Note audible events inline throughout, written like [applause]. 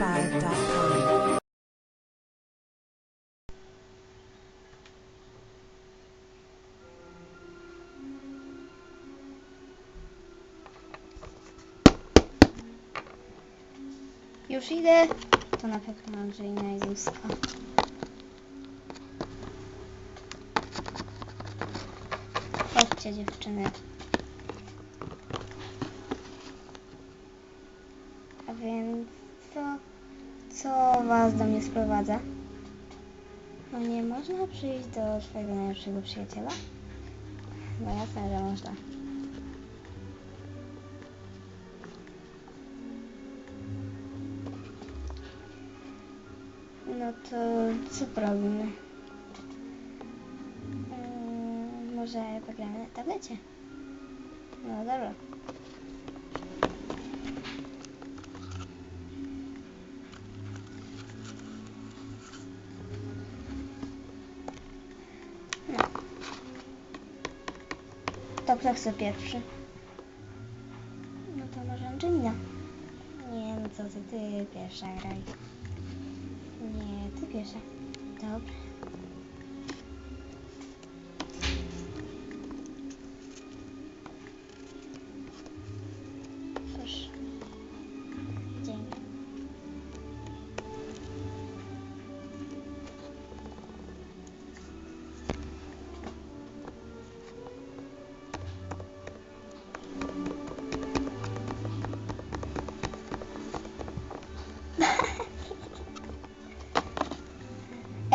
pond5.com. Już idę. To na pewno Andrzejna i Zuzka. Chodźcie dziewczyny. Sprowadza? No nie można przyjść do swojego najlepszego przyjaciela? No jasne, że można. No to co robimy? Mm, może pogramy na tablecie? No dobra. Kto chce pierwszy? No to może Angelina. Nie, no co ty, ty pierwsza graj. Nie, ty pierwsza. Dobra.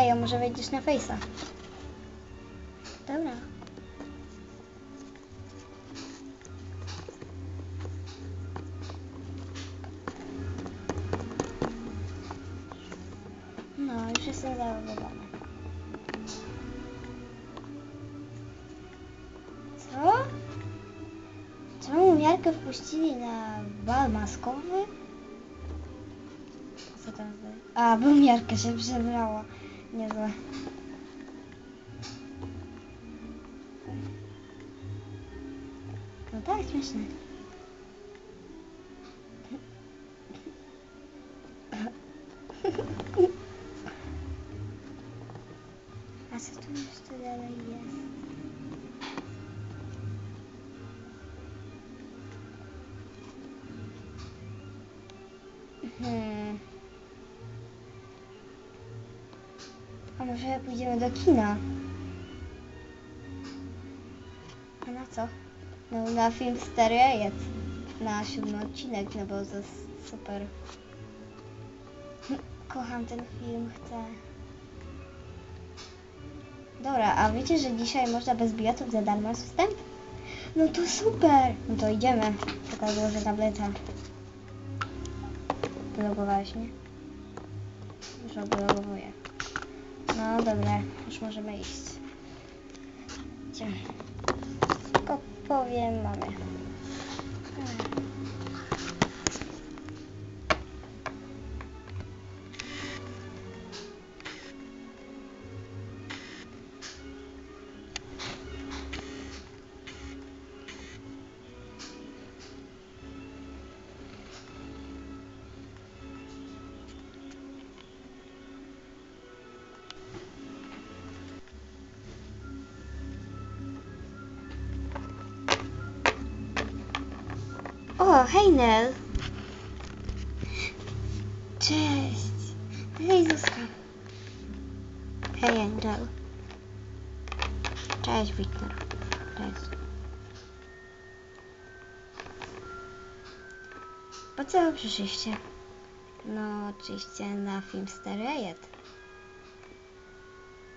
Ej, a może wejdziesz na Face'a? Dobra. No, już jestem zalogowana. Co? Czemu miarkę wpuścili na bal maskowy? Co tam? A, bo miarka się przebrała. Niezłe. No tak, śmieszne. A co tu jeszcze dalej jest? Hmm. A może pójdziemy do kina? A na co? No na film Stary Jajec. Na siódmy odcinek, no bo to jest super. Kocham ten film, chcę. Dobra, a wiecie, że dzisiaj można bez biletów za darmo wstęp? No to super! No to idziemy. Tylko odłożę tableta. Wylogowałeś mnie? Już odlogowuję. No dobra, już możemy iść. Tylko powiem mamie. Hej Nel. Cześć. Hej Zuzka. Hej Angel. Cześć Wiktor. Cześć. Po co przyszliście? No oczywiście na film Sterejet.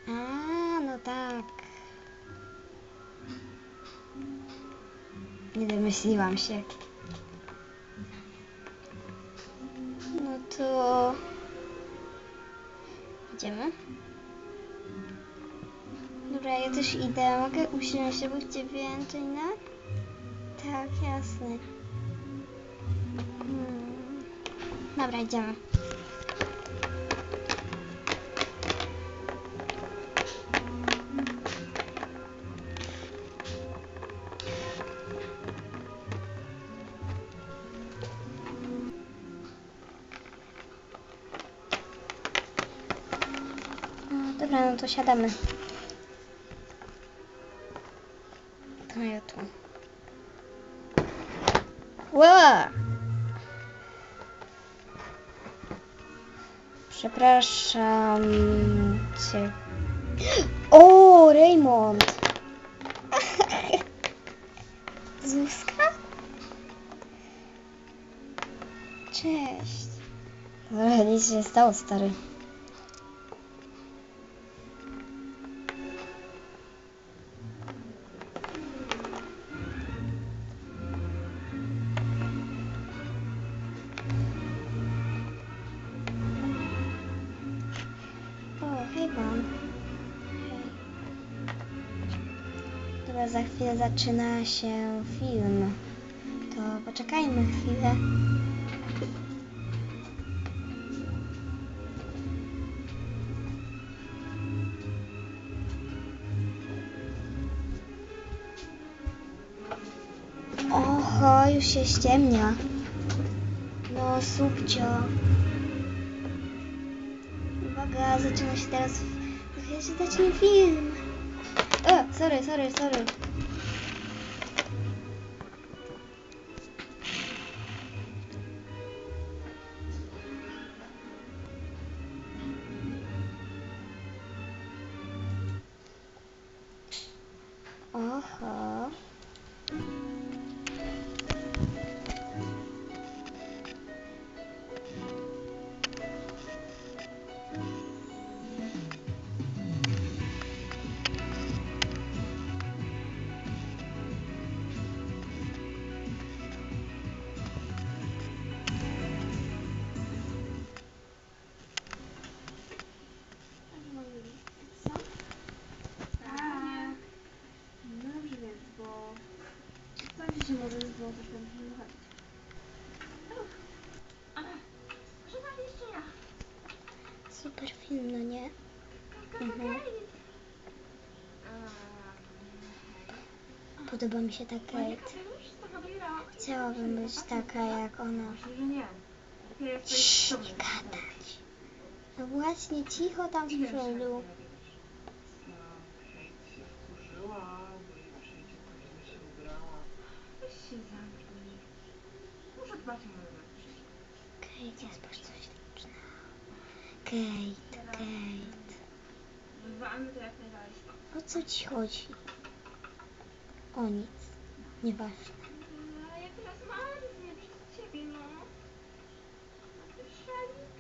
A, no tak. Nie domyśliłam się. Idziemy? Dobra, ja też idę. Mogę usiąść obok ciebie, Angelina? Tak, jasne. Hmm. Dobra, idziemy. Dobra, no to siadamy. To ja tu. Ła! Przepraszam cię. O, Raymond! [laughs] Zuzka? Cześć. Dobra, nic się stało, stary. Dobra, za chwilę zaczyna się film. To poczekajmy chwilę. Oho, już się ściemnia. No, subcio. Uwaga, zaczyna się teraz. Za chwilę się zacznie film. O, sorry, sorry, sorry. Super film, no nie? Mhm. Podoba mi się ta Kate. Chciałabym być taka jak ona. Myślę, że nie. Lepiej jesteś Cii, sobą. nie gadać. No właśnie, cicho tam w przodu. Się zamknij. Muszę dbać o moje rzeczy. Kate, ja spójrz coś liczna. Kate, Kate. Wywalmy to jak najdalej stąd. O co ci chodzi? O nic. Nieważne. No, Ale ja teraz marznie przez ciebie, no. Szalik.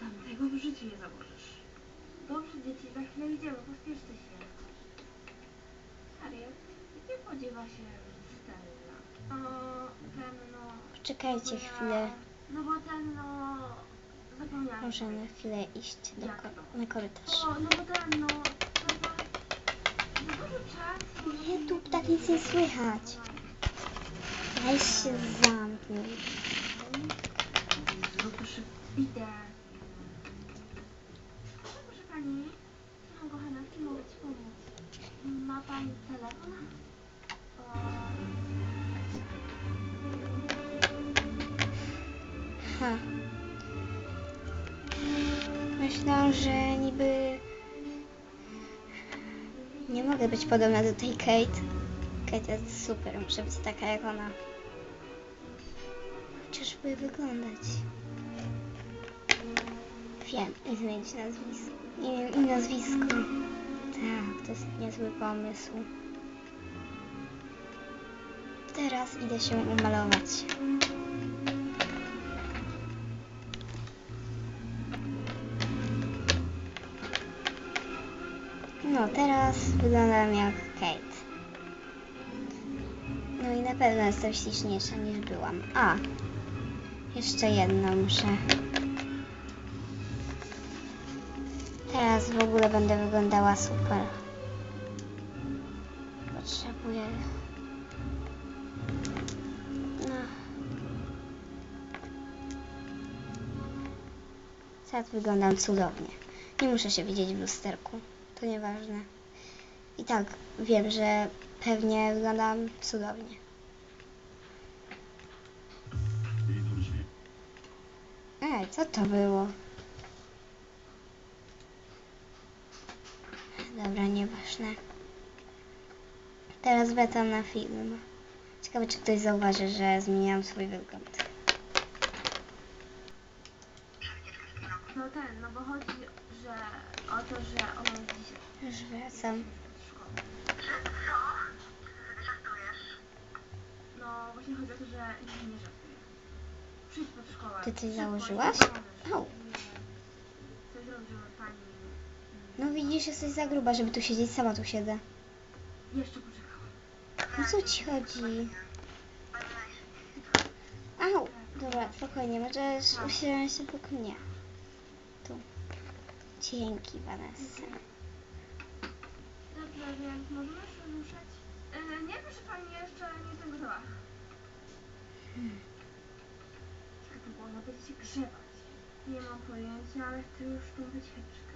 Tam tego w życiu nie założysz. Dobrze, dzieci, za chwilę idziemy, pospieszcie się. Harriet, gdzie podziewa się no... Poczekajcie chwilę. No bo ten, no... Zapomniałem. Możemy chwilę iść do ko- na korytarz. O, no bo ten, no... No. No. Nie, tu tak nic nie słychać. Weź się zamknij. Zrób szybko. Myślę, że niby nie mogę być podobna do tej Kate. Kate jest super, muszę być taka jak ona. Chociażby wyglądać. Wiem, i zmienić nazwisko. Imię i nazwisko. Tak, to jest niezły pomysł. Teraz idę się umalować. No, teraz wyglądam jak Kate. No i na pewno jestem śliczniejsza niż byłam. A, jeszcze jedno muszę. Teraz w ogóle będę wyglądała super. Potrzebuję. No. Teraz wyglądam cudownie. Nie muszę się widzieć w lusterku. To nieważne. I tak wiem, że pewnie wyglądam cudownie. Ej, co to było? Dobra, nieważne. Teraz wracam na film. Ciekawe, czy ktoś zauważy, że zmieniłam swój wygląd. No ten, no bo chodzi, że o to, że ona Już wracam. w szkole. No właśnie chodzi o to, że nie, nie żartuję. Przyjdź pod szkołę. Ty coś założyłaś? Au. Coś zrobi, żeby pani... No widzisz, jesteś za gruba, żeby tu siedzieć. Sama tu siedzę. Jeszcze poczekała. O co ci chodzi? Au! Dobra, spokojnie, możesz usiąść. Tu. Dzięki, Vanessa. Dobrze, więc możemy już ruszać? E, nie, proszę pani, jeszcze nie jestem gotowa. Hmm. Jak długo ona będzie się grzebać? Nie mam pojęcia, ale chcę już tą wycieczkę.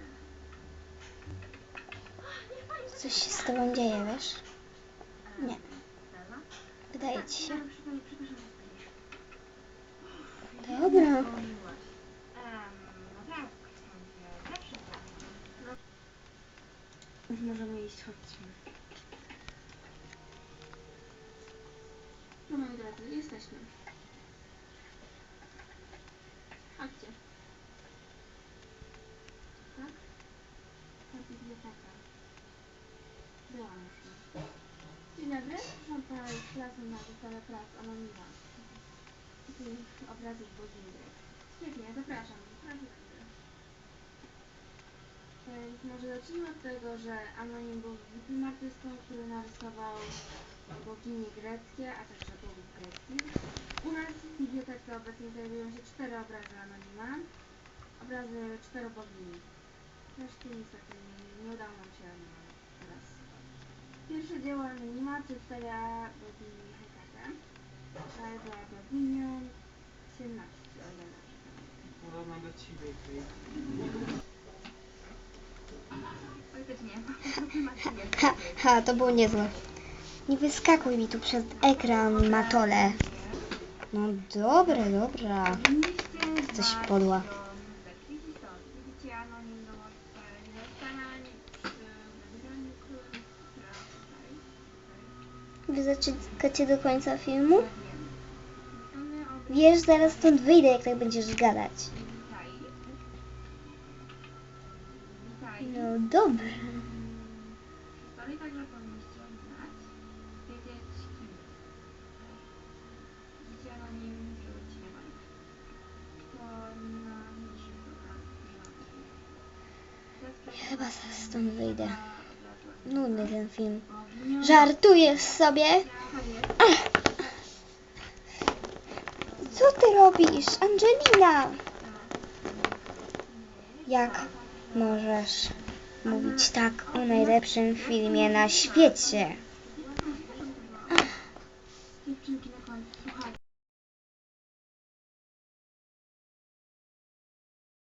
Coś się z tobą dzieje, wiesz? E, Nie. Wydaje ci się. Tak, że spóźnię. Dobra. Dzwoniłaś. Em, no tak, sądzę, zawsze tak. No. Już możemy iść, chodźmy. No moi drodzy, jesteśmy. Chodźcie. Tak? To biblioteka. Byłam już. Dzień dobry, proszę pana klasą na wystawie prac anonima. Tu obrazek bogini grek. Świetnie, zapraszam. Więc może zacznijmy od tego, że Anonim był wybitnym artystą, który narysował bogini greckie, a także bogów greckich. U nas w bibliotece obecnie znajdują się cztery obrazy Anonima, obrazy czteru bogini. Reszty niestety nie udało nam się teraz. Pierwsze dzieło Anonima przedstawia bogini Hekatę, która była boginią 17, o ile dobrze do ciebie, Kate. Ha, ha, to było niezłe. Nie wyskakuj mi tu przed ekran, matole. No dobra, dobra. Coś podła. Wy zaczekacie do końca filmu? Wiesz, zaraz stąd wyjdę, jak tak będziesz gadać. Dobra. Historii także powinniście znać, wiedzieć kim jest. Widzicie nie. To na Chyba zaraz stąd wyjdę. Nudny ten film. Żartujesz sobie? Ach. Co ty robisz, Angelina? Jak możesz mówić tak o najlepszym filmie na świecie?